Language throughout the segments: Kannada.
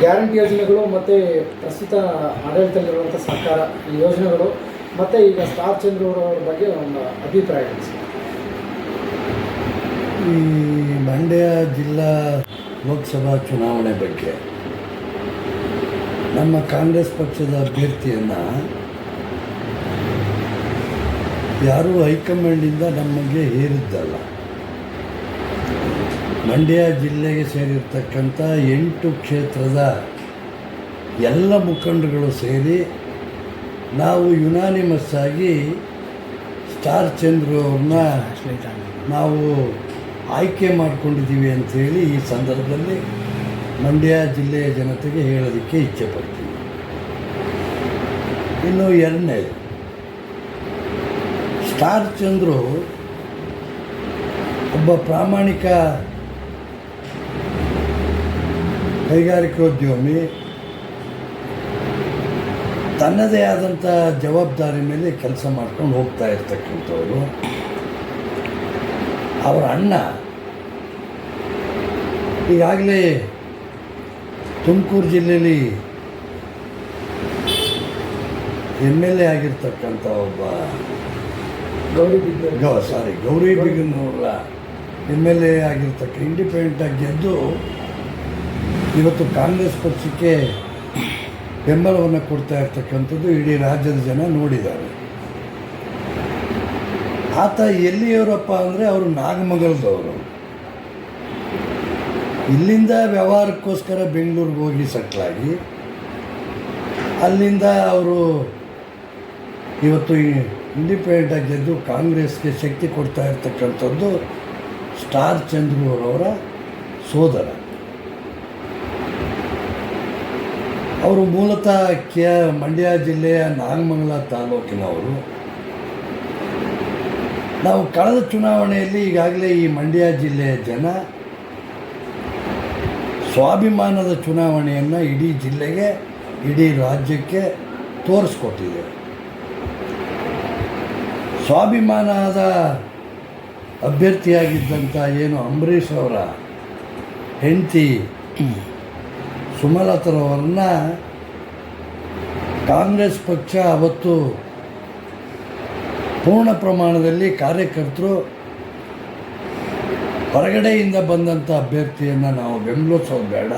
ಗ್ಯಾರಂಟಿ ಯೋಜನೆಗಳು ಮತ್ತು ಪ್ರಸ್ತುತ ಆಡಳಿತದಲ್ಲಿರುವಂಥ ಸರ್ಕಾರ ಈ ಯೋಜನೆಗಳು ಮತ್ತು ಈಗ ಸ್ಟಾರ್ ಚಂದ್ರ ಅವರ ಬಗ್ಗೆ ಒಂದು ಅಭಿಪ್ರಾಯ ಈ ಮಂಡ್ಯ ಜಿಲ್ಲಾ ಲೋಕಸಭಾ ಚುನಾವಣೆ ಬಗ್ಗೆ ನಮ್ಮ ಕಾಂಗ್ರೆಸ್ ಪಕ್ಷದ ಅಭ್ಯರ್ಥಿಯನ್ನು ಯಾರೂ ಹೈಕಮಾಂಡಿಂದ ನಮಗೆ ಹೇರಿದ್ದಲ್ಲ. ಮಂಡ್ಯ ಜಿಲ್ಲೆಗೆ ಸೇರಿರ್ತಕ್ಕಂಥ ಎಂಟು ಕ್ಷೇತ್ರದ ಎಲ್ಲ ಮುಖಂಡರುಗಳು ಸೇರಿ ನಾವು ಯುನಾನಿಮಸ್ ಆಗಿ ಸ್ಟಾರ್ ಚಂದ್ರು ಅವ್ರನ್ನ ನಾವು ಆಯ್ಕೆ ಮಾಡಿಕೊಂಡಿದ್ದೀವಿ ಅಂಥೇಳಿ ಈ ಸಂದರ್ಭದಲ್ಲಿ ಮಂಡ್ಯ ಜಿಲ್ಲೆಯ ಜನತೆಗೆ ಹೇಳೋದಕ್ಕೆ ಇಚ್ಛೆ ಪಡ್ತೀನಿ. ಇನ್ನು ಎರಡನೇದು, ಸ್ಟಾರ್ ಚಂದ್ರು ಒಬ್ಬ ಪ್ರಾಮಾಣಿಕ ಕೈಗಾರಿಕೋದ್ಯಮಿ ತನ್ನದೇ ಆದಂಥ ಜವಾಬ್ದಾರಿ ಮೇಲೆ ಕೆಲಸ ಮಾಡ್ಕೊಂಡು ಹೋಗ್ತಾ ಇರ್ತಕ್ಕಂಥವ್ರು. ಅವರ ಅಣ್ಣ ಈಗಾಗಲೇ ತುಮಕೂರು ಜಿಲ್ಲೆಯಲ್ಲಿ ಎಂ ಎಲ್ ಎ ಆಗಿರ್ತಕ್ಕಂಥ ಒಬ್ಬ ಗೌರಿ ಗೌ ಸಾರಿ ಗೌರಿ ಬಿಗನವರ ಎಂ ಎಲ್ ಎ ಆಗಿರ್ತಕ್ಕ ಇಂಡಿಪೆಂಡೆಂಟಾಗಿ ಗೆದ್ದು ಇವತ್ತು ಕಾಂಗ್ರೆಸ್ ಪಕ್ಷಕ್ಕೆ ಬೆಂಬಲವನ್ನು ಕೊಡ್ತಾ ಇರ್ತಕ್ಕಂಥದ್ದು ಇಡೀ ರಾಜ್ಯದ ಜನ ನೋಡಿದ್ದಾರೆ. ಆತ ಎಲ್ಲಿಯವರಪ್ಪ ಅಂದರೆ ಅವರು ನಾಗಮಂಗಲದವರು. ಇಲ್ಲಿಂದ ವ್ಯವಹಾರಕ್ಕೋಸ್ಕರ ಬೆಂಗಳೂರಿಗೆ ಹೋಗಿ ಸೆಟ್ಲಾಗಿ ಅಲ್ಲಿಂದ ಅವರು ಇವತ್ತು ಇಂಡಿಪೆಂಡೆಂಟಾಗಿ ಗೆದ್ದು ಕಾಂಗ್ರೆಸ್ಗೆ ಶಕ್ತಿ ಕೊಡ್ತಾ ಇರ್ತಕ್ಕಂಥದ್ದು ಸ್ಟಾರ್ ಚಂದ್ರೂರವರ ಸೋದರ. ಅವರು ಮೂಲತಃ ಕೆ ಮಂಡ್ಯ ಜಿಲ್ಲೆಯ ನಾಗಮಂಗಲ ತಾಲೂಕಿನವರು ನಾವು ಕಳೆದ ಚುನಾವಣೆಯಲ್ಲಿ ಈಗಾಗಲೇ ಈ ಮಂಡ್ಯ ಜಿಲ್ಲೆಯ ಜನ ಸ್ವಾಭಿಮಾನದ ಚುನಾವಣೆಯನ್ನು ಇಡೀ ಜಿಲ್ಲೆಗೆ, ಇಡೀ ರಾಜ್ಯಕ್ಕೆ ತೋರಿಸ್ಕೊಟ್ಟಿದೆ ಸ್ವಾಭಿಮಾನದ ಅಭ್ಯರ್ಥಿಯಾಗಿದ್ದಂಥ ಏನು ಅಂಬರೀಷ್ ಅವರ ಹೆಂಡತಿ ಸುಮಲತರವರನ್ನ ಕಾಂಗ್ರೆಸ್ ಪಕ್ಷ ಅವತ್ತು ಪೂರ್ಣ ಪ್ರಮಾಣದಲ್ಲಿ ಕಾರ್ಯಕರ್ತರು ಹೊರಗಡೆಯಿಂದ ಬಂದಂಥ ಅಭ್ಯರ್ಥಿಯನ್ನು ನಾವು ಬೆಂಬಲಿಸೋದು ಬೇಡ.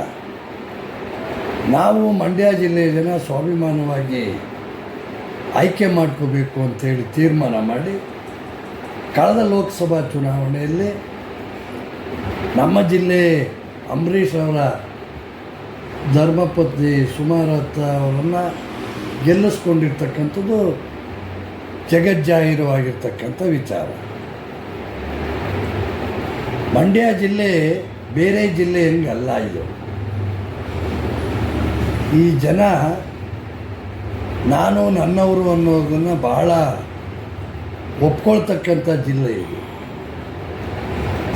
ನಾವು ಮಂಡ್ಯ ಜಿಲ್ಲೆಯ ಜನ ಸ್ವಾಭಿಮಾನವಾಗಿ ಆಯ್ಕೆ ಮಾಡ್ಕೋಬೇಕು ಅಂತೇಳಿ ತೀರ್ಮಾನ ಮಾಡಿ ಕಳೆದ ಲೋಕಸಭಾ ಚುನಾವಣೆಯಲ್ಲಿ ನಮ್ಮ ಜಿಲ್ಲೆ ಅಂಬರೀಷ್ ಅವರ ಧರ್ಮಪತ್ನಿ ಸುಮಾರತ್ತ ಅವರನ್ನು ಗೆಲ್ಲಿಸ್ಕೊಂಡಿರ್ತಕ್ಕಂಥದ್ದು ಜಗಜ್ಜಾಹೀರವಾಗಿರ್ತಕ್ಕಂಥ ವಿಚಾರ. ಮಂಡ್ಯ ಜಿಲ್ಲೆ ಬೇರೆ ಜಿಲ್ಲೆ ಹೆಂಗಲ್ಲ ಇದು. ಈ ಜನ ನಾನು ನನ್ನವರು ಅನ್ನೋದನ್ನು ಬಹಳ ಒಪ್ಕೊಳ್ತಕ್ಕಂಥ ಜಿಲ್ಲೆ ಇದು.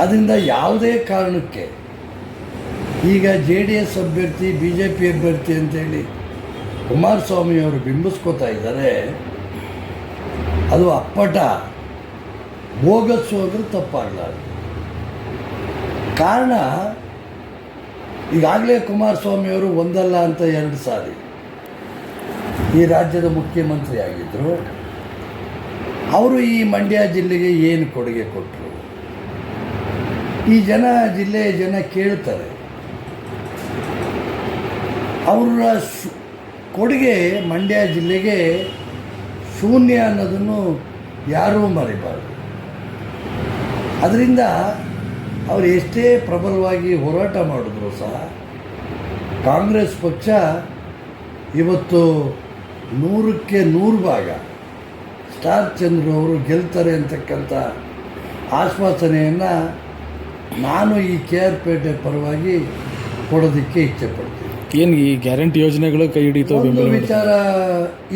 ಅದರಿಂದ ಯಾವುದೇ ಕಾರಣಕ್ಕೆ ಈಗ ಜೆ ಡಿ ಎಸ್ ಅಭ್ಯರ್ಥಿ, ಬಿ ಜೆ ಪಿ ಅಭ್ಯರ್ಥಿ ಅಂತೇಳಿ ಕುಮಾರಸ್ವಾಮಿಯವರು ಬಿಂಬಿಸ್ಕೋತಾ ಇದ್ದಾರೆ. ಅದು ಅಪ್ಪಟ. ಬೋಗಸ್ಸು ಅಂದರೆ ತಪ್ಪಾಗಲಾರ್ದು. ಕಾರಣ, ಈಗಾಗಲೇ ಕುಮಾರಸ್ವಾಮಿಯವರು ಒಂದಲ್ಲ ಅಂತ ಎರಡು ಸಾರಿ ಈ ರಾಜ್ಯದ ಮುಖ್ಯಮಂತ್ರಿ ಆಗಿದ್ದರು ಅವರು ಈ ಮಂಡ್ಯ ಜಿಲ್ಲೆಗೆ ಏನು ಕೊಡುಗೆ ಕೊಟ್ಟರು ಈ ಜನ ಜಿಲ್ಲೆಯ ಜನ ಕೇಳ್ತಾರೆ. ಅವರ ಕೊಡುಗೆ ಮಂಡ್ಯ ಜಿಲ್ಲೆಗೆ ಶೂನ್ಯ ಅನ್ನೋದನ್ನು ಯಾರೂ ಮರಿಬಾರ್ದು. ಅದರಿಂದ ಅವರು ಎಷ್ಟೇ ಪ್ರಬಲವಾಗಿ ಹೋರಾಟ ಮಾಡಿದ್ರು ಸಹ ಕಾಂಗ್ರೆಸ್ ಪಕ್ಷ ಇವತ್ತು ನೂರಕ್ಕೆ ನೂರು ಭಾಗ ಸ್ಟಾರ್ ಚಂದ್ರ ಅವರು ಗೆಲ್ತಾರೆ ಅಂತಕ್ಕಂಥ ಆಶ್ವಾಸನೆಯನ್ನು ನಾನು ಈ ಕೆ ಆರ್ ಪೇಟೆ ಪರವಾಗಿ ಕೊಡೋದಕ್ಕೆ ಇಚ್ಛೆ ಪಡ್ತೀನಿ. ಏನು ಈ ಗ್ಯಾರಂಟಿ ಯೋಜನೆಗಳು ಕೈ ಹಿಡಿತು ಒಂದು ಬೆಂಬಲ ವಿಚಾರ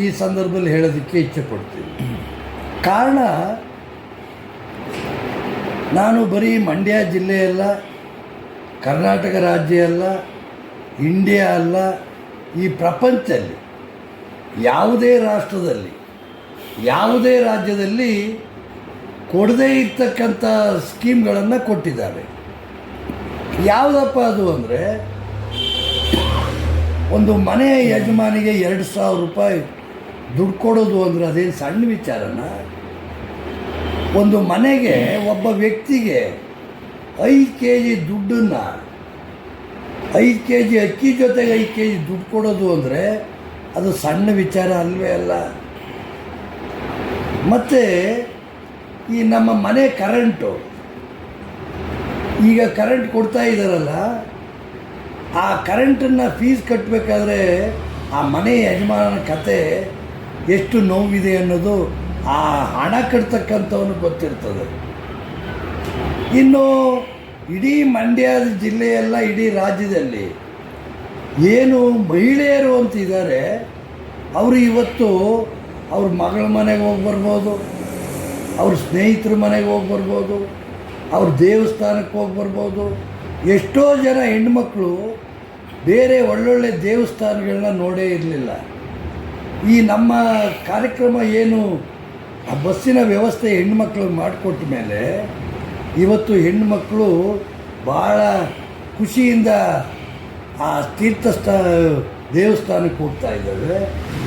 ಈ ಸಂದರ್ಭದಲ್ಲಿ ಹೇಳೋದಕ್ಕೆ ಇಚ್ಛೆ ಪಡ್ತೀನಿ. ಕಾರಣ ನಾನು ಬರೀ ಮಂಡ್ಯ ಜಿಲ್ಲೆಯಲ್ಲ ಕರ್ನಾಟಕ ರಾಜ್ಯ ಅಲ್ಲ ಇಂಡಿಯಾ ಅಲ್ಲ ಈ ಪ್ರಪಂಚದಲ್ಲಿ ಯಾವುದೇ ರಾಷ್ಟ್ರದಲ್ಲಿ ಯಾವುದೇ ರಾಜ್ಯದಲ್ಲಿ ಕೊಡದೇ ಇರ್ತಕ್ಕಂಥ ಸ್ಕೀಮ್ಗಳನ್ನು ಕೊಟ್ಟಿದ್ದಾರೆ. ಯಾವುದಪ್ಪ ಅದು ಅಂದರೆ ಒಂದು ಮನೆಯ ಯಜಮಾನಿಗೆ ಎರಡು ಸಾವಿರ ರೂಪಾಯಿ ದುಡ್ಡು ಕೊಡೋದು ಅಂದರೆ ಅದೇನು ಸಣ್ಣ ವಿಚಾರನ? ಒಂದು ಮನೆಗೆ ಒಬ್ಬ ವ್ಯಕ್ತಿಗೆ ಐದು ಕೆ ಜಿ ದುಡ್ಡನ್ನು, ಐದು ಕೆ ಜಿ ಅಕ್ಕಿ ಜೊತೆಗೆ ಐದು ಕೆ ಜಿ ದುಡ್ಡು ಕೊಡೋದು ಅಂದರೆ ಅದು ಸಣ್ಣ ವಿಚಾರ ಅಲ್ವೇ ಅಲ್ಲ? ಮತ್ತು ಈ ನಮ್ಮ ಮನೆ ಕರೆಂಟು ಈಗ ಕರೆಂಟ್ ಕೊಡ್ತಾ ಇದ್ದಾರಲ್ಲ ಆ ಕರೆಂಟನ್ನು ಫೀಸ್ ಕಟ್ಟಬೇಕಾದ್ರೆ ಆ ಮನೆ ಯಜಮಾನನ ಕತೆ ಎಷ್ಟು ನೋವಿದೆ ಅನ್ನೋದು ಆ ಹಣ ಕಟ್ತಕ್ಕಂಥವನು ಗೊತ್ತಿರ್ತದೆ. ಇನ್ನು ಇಡೀ ಮಂಡ್ಯ ಜಿಲ್ಲೆಯೆಲ್ಲ ಇಡೀ ರಾಜ್ಯದಲ್ಲಿ ಏನು ಮಹಿಳೆಯರು ಅಂತ ಇದ್ದಾರೆ ಅವರು ಇವತ್ತು ಅವ್ರ ಮಗಳ ಮನೆಗೆ ಹೋಗಿ ಬರ್ಬೋದು, ಅವ್ರ ಸ್ನೇಹಿತರ ಮನೆಗೆ ಹೋಗಿ ಬರ್ಬೋದು, ಅವ್ರ ದೇವಸ್ಥಾನಕ್ಕೆ ಹೋಗಿ ಬರ್ಬೋದು ಎಷ್ಟೋ ಜನ ಹೆಣ್ಮಕ್ಳು ಬೇರೆ ಒಳ್ಳೊಳ್ಳೆ ದೇವಸ್ಥಾನಗಳನ್ನ ನೋಡೇ ಇರಲಿಲ್ಲ. ಈ ನಮ್ಮ ಕಾರ್ಯಕ್ರಮ ಏನು ಆ ಬಸ್ಸಿನ ವ್ಯವಸ್ಥೆ ಹೆಣ್ಮಕ್ಳಿಗೆ ಮಾಡಿಕೊಟ್ಟ ಮೇಲೆ ಇವತ್ತು ಹೆಣ್ಮಕ್ಳು ಭಾಳ ಖುಷಿಯಿಂದ ಆ ತೀರ್ಥಸ್ಥ ದೇವಸ್ಥಾನಕ್ಕೆ ಹೋಗ್ತಾ ಇದ್ದಾವೆ.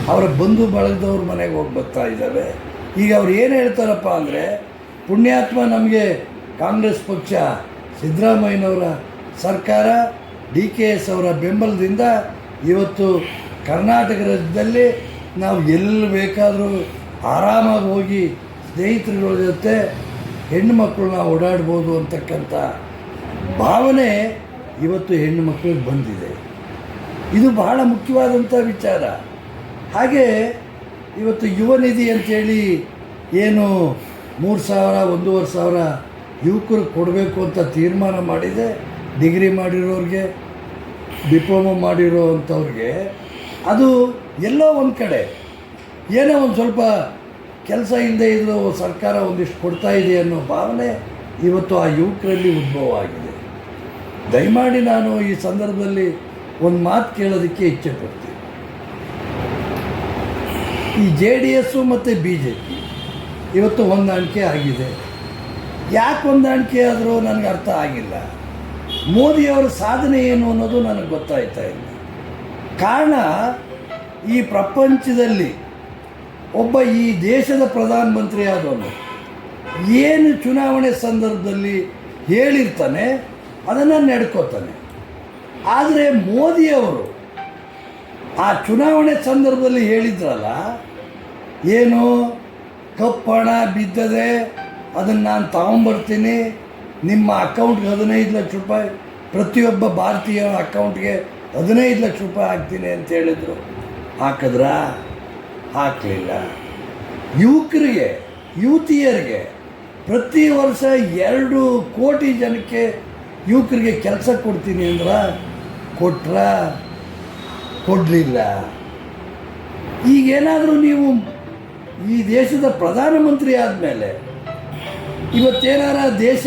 ಅವರ ಬಂಧು ಬಳಗದವ್ರ ಮನೆಗೆ ಹೋಗಿ ಬರ್ತಾ ಇದ್ದಾವೆ. ಈಗ ಅವ್ರು ಏನು ಹೇಳ್ತಾರಪ್ಪ ಅಂದರೆ, ಪುಣ್ಯಾತ್ಮ ನಮಗೆ ಕಾಂಗ್ರೆಸ್ ಪಕ್ಷ ಸಿದ್ದರಾಮಯ್ಯನವರ ಸರ್ಕಾರ, ಡಿ ಕೆ ಎಸ್ ಅವರ ಬೆಂಬಲದಿಂದ ಇವತ್ತು ಕರ್ನಾಟಕ ರಾಜ್ಯದಲ್ಲಿ ನಾವು ಎಲ್ಲಿ ಬೇಕಾದರೂ ಆರಾಮಾಗಿ ಹೋಗಿ ಸ್ನೇಹಿತರುಗಳ ಜೊತೆ ಹೆಣ್ಣು ಮಕ್ಕಳನ್ನ ಓಡಾಡ್ಬೋದು ಅಂತಕ್ಕಂಥ ಭಾವನೆ ಇವತ್ತು ಹೆಣ್ಣು ಮಕ್ಕಳಿಗೆ ಬಂದಿದೆ. ಇದು ಬಹಳ ಮುಖ್ಯವಾದಂಥ ವಿಚಾರ. ಹಾಗೆ ಇವತ್ತು ಯುವ ನಿಧಿ ಅಂತೇಳಿ ಏನು ಮೂರು ಸಾವಿರ, ಒಂದೂವರೆ ಸಾವಿರ ಯುವಕರು ಕೊಡಬೇಕು ಅಂತ ತೀರ್ಮಾನ ಮಾಡಿದೆ. ಡಿಗ್ರಿ ಮಾಡಿರೋರಿಗೆ, ಡಿಪ್ಲೊಮೊ ಮಾಡಿರೋ ಅಂಥವ್ರಿಗೆ ಅದು ಎಲ್ಲೋ ಒಂದು ಕಡೆ. ಏನೋ ಒಂದು ಸ್ವಲ್ಪ ಕೆಲಸ ಹಿಂದೆ ಇದ್ರೂ ಸರ್ಕಾರ ಒಂದಿಷ್ಟು ಕೊಡ್ತಾ ಇದೆ ಅನ್ನೋ ಭಾವನೆ ಇವತ್ತು ಆ ಯುವಕರಲ್ಲಿ ಉದ್ಭವ ಆಗಿದೆ. ದಯಮಾಡಿ ನಾನು ಈ ಸಂದರ್ಭದಲ್ಲಿ ಒಂದು ಮಾತು ಕೇಳೋದಕ್ಕೆ ಇಚ್ಛೆ ಪಡ್ತೀನಿ. ಈ ಜೆ ಡಿ ಎಸ್ಸು ಮತ್ತು ಬಿ ಜೆ ಪಿ ಇವತ್ತು ಹೊಂದಾಣಿಕೆ ಆಗಿದೆ. ಯಾಕೆ ಹೊಂದಾಣಿಕೆ ಆದರೂ ನನಗೆ ಅರ್ಥ ಆಗಿಲ್ಲ. ಮೋದಿಯವರ ಸಾಧನೆ ಏನು ಅನ್ನೋದು ನನಗೆ ಗೊತ್ತಾಯ್ತಾ ಇಲ್ಲ. ಕಾರಣ, ಈ ಪ್ರಪಂಚದಲ್ಲಿ ಒಬ್ಬ ಈ ದೇಶದ ಪ್ರಧಾನಮಂತ್ರಿ ಆದವನು ಏನು ಚುನಾವಣೆ ಸಂದರ್ಭದಲ್ಲಿ ಹೇಳಿರ್ತಾನೆ, ಅದನ್ನು ನಡ್ಕೋತಾನೆ. ಆದರೆ ಮೋದಿಯವರು ಆ ಚುನಾವಣೆ ಸಂದರ್ಭದಲ್ಲಿ ಹೇಳಿದ್ರಲ್ಲ, ಏನು ಕಪ್ಪಣ ಬಿದ್ದದೆ ಅದನ್ನು ನಾನು ತಗೊಂಬರ್ತೀನಿ ನಿಮ್ಮ ಅಕೌಂಟ್ಗೆ ಹದಿನೈದು ಲಕ್ಷ ರೂಪಾಯಿ, ಪ್ರತಿಯೊಬ್ಬ ಭಾರತೀಯ ಅಕೌಂಟ್ಗೆ ಹದಿನೈದು ಲಕ್ಷ ರೂಪಾಯಿ ಹಾಕ್ತೀನಿ ಅಂತ ಹೇಳಿದರು. ಹಾಕಿದ್ರಾ? ಹಾಕಲಿಲ್ಲ. ಯುವಕರಿಗೆ, ಯುವತಿಯರಿಗೆ ಪ್ರತಿ ವರ್ಷ ಎರಡು ಕೋಟಿ ಜನಕ್ಕೆ ಯುವಕರಿಗೆ ಕೆಲಸ ಕೊಡ್ತೀನಿ ಅಂದ್ರ ಕೊಟ್ರ? ಕೊಡಲಿಲ್ಲ. ಈಗೇನಾದರೂ ನೀವು ಈ ದೇಶದ ಪ್ರಧಾನಮಂತ್ರಿ ಆದಮೇಲೆ ಇವತ್ತೇನಾರ ದೇಶ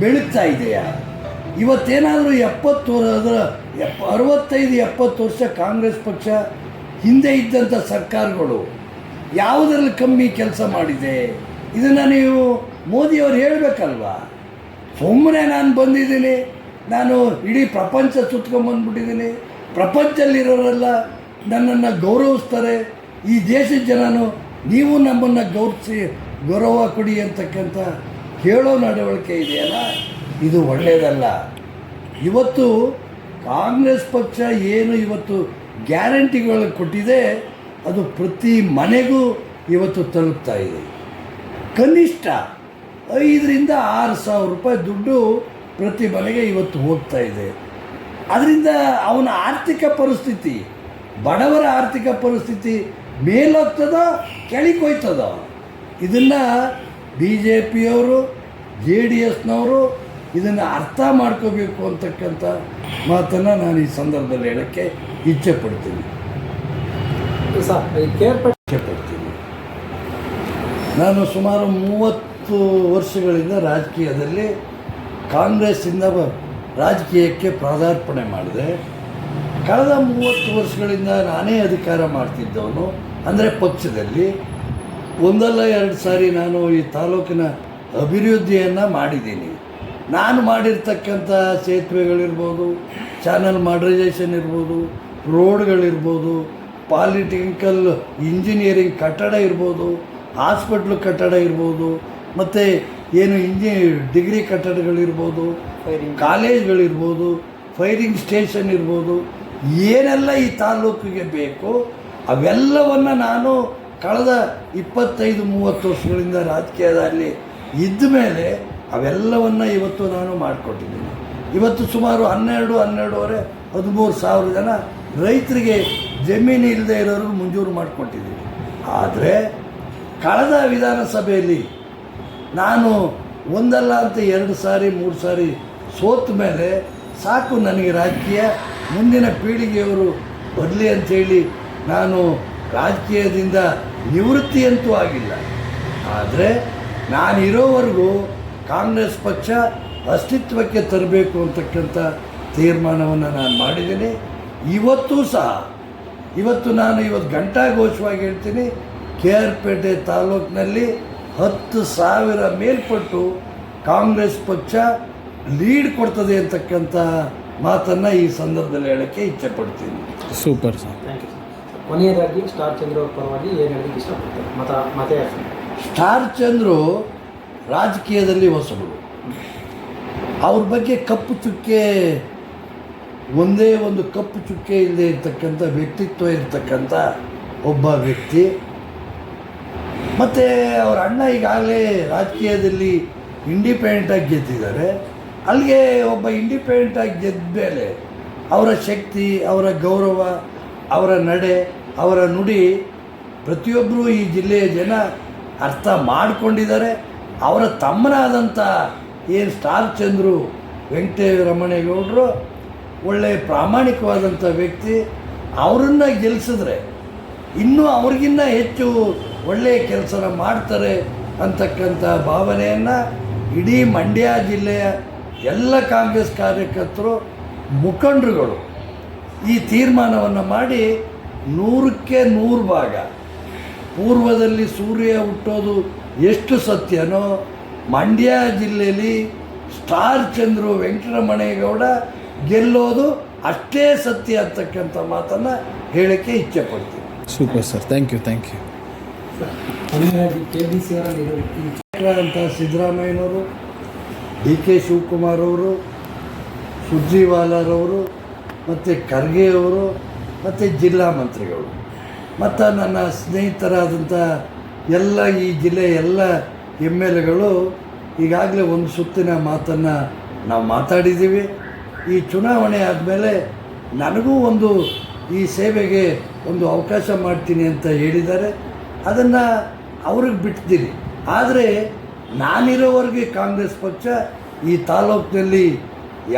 ಬೆಳಗ್ತಾ ಇದೆಯಾ? ಇವತ್ತೇನಾದರೂ ಎಪ್ಪತ್ತು ಅದರ ಎಪ್ಪ ಅರವತ್ತೈದು, ಎಪ್ಪತ್ತು ವರ್ಷ ಕಾಂಗ್ರೆಸ್ ಪಕ್ಷ ಹಿಂದೆ ಇದ್ದಂಥ ಸರ್ಕಾರಗಳು ಯಾವುದರಲ್ಲಿ ಕಮ್ಮಿ ಕೆಲಸ ಮಾಡಿದೆ? ಇದನ್ನು ನೀವು ಮೋದಿಯವರು ಹೇಳಬೇಕಲ್ವಾ? ಸುಮ್ಮನೆ ನಾನು ಬಂದಿದ್ದೀನಿ, ನಾನು ಇಡೀ ಪ್ರಪಂಚ ಸುತ್ಕೊಂಡ್ಬಂದ್ಬಿಟ್ಟಿದ್ದೀನಿ ಪ್ರಪಂಚದಲ್ಲಿರೋರೆಲ್ಲ ನನ್ನನ್ನು ಗೌರವಿಸ್ತಾರೆ, ಈ ದೇಶದ ಜನನು ನೀವು ನಮ್ಮನ್ನು ಗೌರವಿಸಿ ಗೌರವ ಕೊಡಿ ಅಂತಕ್ಕಂಥ ಹೇಳೋ ನಡವಳಿಕೆ ಇದೆಯಲ್ಲ? ಇದು ಒಳ್ಳೆಯದಲ್ಲ. ಇವತ್ತು ಕಾಂಗ್ರೆಸ್ ಪಕ್ಷ ಏನು ಇವತ್ತು ಗ್ಯಾರಂಟಿಗಳು ಕೊಟ್ಟಿದೆ, ಅದು ಪ್ರತಿ ಮನೆಗೂ ಇವತ್ತು ತಲುಪ್ತಾ ಇದೆ. ಕನಿಷ್ಠ ಐದರಿಂದ ಆರು ಸಾವಿರ ರೂಪಾಯಿ ದುಡ್ಡು ಪ್ರತಿ ಮನೆಗೆ ಇವತ್ತು ಹೋಗ್ತಾ ಇದೆ. ಅದರಿಂದ ಅವನ ಆರ್ಥಿಕ ಪರಿಸ್ಥಿತಿ, ಬಡವರ ಆರ್ಥಿಕ ಪರಿಸ್ಥಿತಿ ಮೇಲೋಗ್ತದೋ ಕೆಳಗೋಯ್ತದೋ ಇದನ್ನು ಬಿ ಜೆ ಪಿಯವರು ಜೆ ಡಿ ಎಸ್ನವರು ಇದನ್ನು ಅರ್ಥ ಮಾಡ್ಕೋಬೇಕು ಅಂತಕ್ಕಂಥ ಮಾತನ್ನು ನಾನು ಈ ಸಂದರ್ಭದಲ್ಲಿ ಹೇಳೋಕ್ಕೆ ಇಚ್ಛೆ ಪಡ್ತೀನಿ ಇಚ್ಛೆ ಪಡ್ತೀನಿ ನಾನು ಸುಮಾರು ಮೂವತ್ತು ವರ್ಷಗಳಿಂದ ರಾಜಕೀಯದಲ್ಲಿ ಕಾಂಗ್ರೆಸ್ಸಿಂದ ರಾಜಕೀಯಕ್ಕೆ ಪ್ರಾದಾರ್ಪಣೆ ಮಾಡಿದೆ. ಕಳೆದ ಮೂವತ್ತು ವರ್ಷಗಳಿಂದ ನಾನೇ ಅಧಿಕಾರ ಮಾಡ್ತಿದ್ದವನು ಅಂದರೆ ಪಕ್ಷದಲ್ಲಿ. ಒಂದಲ್ಲ ಎರಡು ಸಾರಿ ನಾನು ಈ ತಾಲೂಕಿನ ಅಭಿವೃದ್ಧಿಯನ್ನು ಮಾಡಿದ್ದೀನಿ. ನಾನು ಮಾಡಿರ್ತಕ್ಕಂಥ ಸೇತುವೆಗಳಿರ್ಬೋದು ಚಾನಲ್ ಮಾಡ್ರೈಸೇಷನ್ ಇರ್ಬೋದು ರೋಡ್ಗಳಿರ್ಬೋದು ಪಾಲಿಟೆಕ್ನಿಕಲ್ ಇಂಜಿನಿಯರಿಂಗ್ ಕಟ್ಟಡ ಇರ್ಬೋದು ಹಾಸ್ಪಿಟ್ಲ್ ಕಟ್ಟಡ ಇರ್ಬೋದು ಮತ್ತು ಏನು ಇಂಜಿ ಡಿಗ್ರಿ ಕಟ್ಟಡಗಳಿರ್ಬೋದು ಕಾಲೇಜ್ಗಳಿರ್ಬೋದು ಫೈರಿಂಗ್ ಸ್ಟೇಷನ್ ಇರ್ಬೋದು ಏನೆಲ್ಲ ಈ ತಾಲೂಕಿಗೆ ಬೇಕು ಅವೆಲ್ಲವನ್ನು ನಾನು ಕಳೆದ ಇಪ್ಪತ್ತೈದು, ಮೂವತ್ತು ವರ್ಷಗಳಿಂದ ರಾಜಕೀಯದಲ್ಲಿ ಇದ್ದ ಮೇಲೆ ಅವೆಲ್ಲವನ್ನು ಇವತ್ತು ನಾನು ಮಾಡಿಕೊಟ್ಟಿದ್ದೀನಿ. ಇವತ್ತು ಸುಮಾರು ಹನ್ನೆರಡು, ಹನ್ನೆರಡೂವರೆ, ಹದಿಮೂರು ಸಾವಿರ ಜನ ರೈತರಿಗೆ ಜಮೀನು ಇಲ್ಲದೆ ಇರೋರು ಮಂಜೂರು ಮಾಡಿಕೊಟ್ಟಿದ್ದೀನಿ. ಆದರೆ ಕಳೆದ ವಿಧಾನಸಭೆಯಲ್ಲಿ ನಾನು ಒಂದಲ್ಲ ಅಂತ ಎರಡು ಸಾರಿ, ಮೂರು ಸಾರಿ ಸೋತ ಮೇಲೆ ಸಾಕು ನನಗೆ ರಾಜಕೀಯ, ಮುಂದಿನ ಪೀಳಿಗೆಯವರು ಬರಲಿ ಅಂಥೇಳಿ ನಾನು ರಾಜಕೀಯದಿಂದ ನಿವೃತ್ತಿಯಂತೂ ಆಗಿಲ್ಲ. ಆದರೆ ನಾನಿರೋವರೆಗೂ ಕಾಂಗ್ರೆಸ್ ಪಕ್ಷ ಅಸ್ತಿತ್ವಕ್ಕೆ ತರಬೇಕು ಅಂತಕ್ಕಂಥ ತೀರ್ಮಾನವನ್ನು ನಾನು ಮಾಡಿದ್ದೀನಿ. ಇವತ್ತೂ ಸಹ ಇವತ್ತು ನಾನು ಇವತ್ತು ಘಂಟಾಘೋಷವಾಗಿ ಹೇಳ್ತೀನಿ ಕೆ ಆರ್ ಪೇಟೆ ತಾಲೂಕಿನಲ್ಲಿ ಹತ್ತು ಸಾವಿರ ಮೇಲ್ಪಟ್ಟು ಕಾಂಗ್ರೆಸ್ ಪಕ್ಷ ಲೀಡ್ ಕೊಡ್ತದೆ ಅಂತಕ್ಕಂಥ ಮಾತನ್ನು ಈ ಸಂದರ್ಭದಲ್ಲಿ ಹೇಳೋಕ್ಕೆ ಇಚ್ಛೆ ಪಡ್ತೀನಿ. Super sir. Thank you sir ಕೊನೆಯದಾಗಿ ಸ್ಟಾರ್ ಚಂದ್ರ ಅವ್ರ ಪರವಾಗಿ ಏನು ಹೇಳಲಿಕ್ಕೆ ಇಷ್ಟಪಡ್ತಾರೆ? ಮತ ಮತ ಸ್ಟಾರ್ ಚಂದ್ರು ರಾಜಕೀಯದಲ್ಲಿ ಹೊಸಬರು ಅವ್ರ ಬಗ್ಗೆ ಕಪ್ಪು ಚುಕ್ಕೆ, ಒಂದೇ ಒಂದು ಕಪ್ಪು ಚುಕ್ಕೆ ಇಲ್ಲದೆ ಇರ್ತಕ್ಕಂಥ ವ್ಯಕ್ತಿತ್ವ ಇರ್ತಕ್ಕಂಥ ಒಬ್ಬ ವ್ಯಕ್ತಿ. ಮತ್ತು ಅವ್ರ ಅಣ್ಣ ಈಗಾಗಲೇ ರಾಜಕೀಯದಲ್ಲಿ ಇಂಡಿಪೆಂಡೆಂಟಾಗಿ ಗೆದ್ದಿದ್ದಾರೆ. ಅಲ್ಲಿಗೆ ಒಬ್ಬ ಇಂಡಿಪೆಂಡೆಂಟಾಗಿ ಗೆದ್ದ ಮೇಲೆ ಅವರ ಶಕ್ತಿ, ಅವರ ಗೌರವ ಅವರ ನಡೆ, ಅವರ ನುಡಿ ಪ್ರತಿಯೊಬ್ಬರೂ ಈ ಜಿಲ್ಲೆಯ ಜನ ಅರ್ಥ ಮಾಡಿಕೊಂಡಿದ್ದಾರೆ. ಅವರ ತಮ್ಮನಾದಂಥ ಏನು ಸ್ಟಾರ್ ಚಂದ್ರು ವೆಂಕಟೇಶ ರಮಣೇಗೌಡರು ಒಳ್ಳೆಯ ಪ್ರಾಮಾಣಿಕವಾದಂಥ ವ್ಯಕ್ತಿ, ಅವರನ್ನು ಗೆಲ್ಲಿಸಿದ್ರೆ ಇನ್ನೂ ಅವ್ರಿಗಿನ್ನ ಹೆಚ್ಚು ಒಳ್ಳೆಯ ಕೆಲಸನ ಮಾಡ್ತಾರೆ ಅಂತಕ್ಕಂಥ ಭಾವನೆಯನ್ನು ಇಡೀ ಮಂಡ್ಯ ಜಿಲ್ಲೆಯ ಎಲ್ಲ ಕಾಂಗ್ರೆಸ್ ಕಾರ್ಯಕರ್ತರು ಮುಖಂಡರುಗಳು ಈ ತೀರ್ಮಾನವನ್ನು ಮಾಡಿ ನೂರಕ್ಕೆ ನೂರು ಭಾಗ. ಪೂರ್ವದಲ್ಲಿ ಸೂರ್ಯ ಹುಟ್ಟೋದು ಎಷ್ಟು ಸತ್ಯನೋ ಮಂಡ್ಯ ಜಿಲ್ಲೆಯಲ್ಲಿ ಸ್ಟಾರ್ ಚಂದ್ರು ವೆಂಕಟರಮಣೇಗೌಡ ಗೆಲ್ಲೋದು ಅಷ್ಟೇ ಸತ್ಯ ಅಂತಕ್ಕಂಥ ಮಾತನ್ನು ಹೇಳೋಕ್ಕೆ ಇಚ್ಛೆ ಪಡ್ತೀನಿ. Super sir thank you thank you ಅಂತ ಸಿದ್ದರಾಮಯ್ಯನವರು ಡಿ ಕೆ ಶಿವಕುಮಾರ್ ಅವರು ಸುರ್ಜಿವಾಲಾರವರು ಮತ್ತು ಖರ್ಗೆಯವರು, ಮತ್ತು ಜಿಲ್ಲಾ ಮಂತ್ರಿಗಳು. ಮತ್ತು ನನ್ನ ಸ್ನೇಹಿತರಾದಂಥ ಎಲ್ಲ ಈ ಜಿಲ್ಲೆಯ ಎಲ್ಲ ಎಂ ಎಲ್ ಎಗಳು ಈಗಾಗಲೇ ಒಂದು ಸುತ್ತಿನ ಮಾತನ್ನು ನಾವು ಮಾತಾಡಿದ್ದೀವಿ. ಈ ಚುನಾವಣೆ ಆದಮೇಲೆ ನನಗೂ ಒಂದು ಈ ಸೇವೆಗೆ ಒಂದು ಅವಕಾಶ ಮಾಡ್ತೀನಿ ಅಂತ ಹೇಳಿದ್ದಾರೆ. ಅದನ್ನು ಅವ್ರಿಗೆ ಬಿಟ್ಟಿದ್ದೀನಿ. ಆದರೆ ನಾನಿರೋವರೆಗೆ ಕಾಂಗ್ರೆಸ್ ಪಕ್ಷ ಈ ತಾಲೂಕಿನಲ್ಲಿ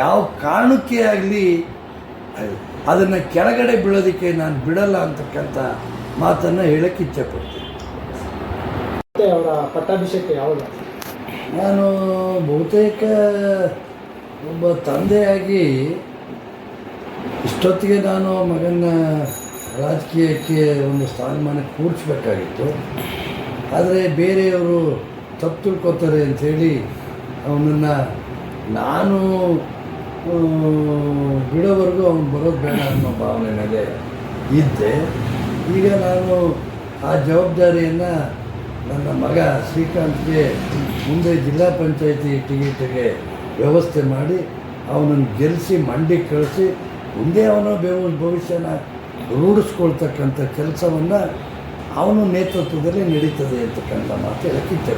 ಯಾವ ಕಾರಣಕ್ಕೆ ಆಗಲಿ ಅದನ್ನು ಕೆಳಗಡೆ ಬೀಳೋದಕ್ಕೆ ನಾನು ಬಿಡಲ್ಲ ಅಂತಕ್ಕಂಥ ಮಾತನ್ನು ಹೇಳಕ್ಕೆ ಇಚ್ಛೆಪಡ್ತೀನಿ. ಅವರ ಪಟ್ಟಾಭಿಷೇಕ ಯಾವಾಗ? ನಾನು ಬಹುತೇಕ ಒಬ್ಬ ತಂದೆಯಾಗಿ ಇಷ್ಟೊತ್ತಿಗೆ ನಾನು ಮಗನ ರಾಜಕೀಯಕ್ಕೆ ಒಂದು ಸ್ಥಾನಮಾನ ಕೂರಿಸ್ಬೇಕಾಗಿತ್ತು. ಆದರೆ ಬೇರೆಯವರು ತಪ್ಪು ತಿಳ್ಕೊತಾರೆ ಅಂಥೇಳಿ ಅವನನ್ನು ನಾನು ಬಿಡೋವರೆಗೂ ಅವ್ನು ಬರೋದು ಬೇಡ ಅನ್ನೋ ಭಾವನೆ ನನಗೆ ಇದ್ದೆ. ಈಗ ನಾನು ಆ ಜವಾಬ್ದಾರಿಯನ್ನು ನನ್ನ ಮಗ ಶ್ರೀಕಾಂತ್ಗೆ ಮುಂದೆ ಜಿಲ್ಲಾ ಪಂಚಾಯತಿ ಟಿಕೆಟ್ಗೆ ವ್ಯವಸ್ಥೆ ಮಾಡಿ, ಅವನನ್ನು ಗೆಲ್ಲಿಸಿ, ಮಂಡಿ ಕಳಿಸಿ, ಮುಂದೆ ಅವನ ಬೆವ ಭವಿಷ್ಯನ ರೂಢಿಸ್ಕೊಳ್ತಕ್ಕಂಥ ಕೆಲಸವನ್ನು ಅವನು ನೇತೃತ್ವದಲ್ಲಿ ನಡೀತದೆ ಅಂತಕ್ಕಂಥ ಮಾತು ಹೇಳಕ್ಕೆ ಇಚ್ಛೆ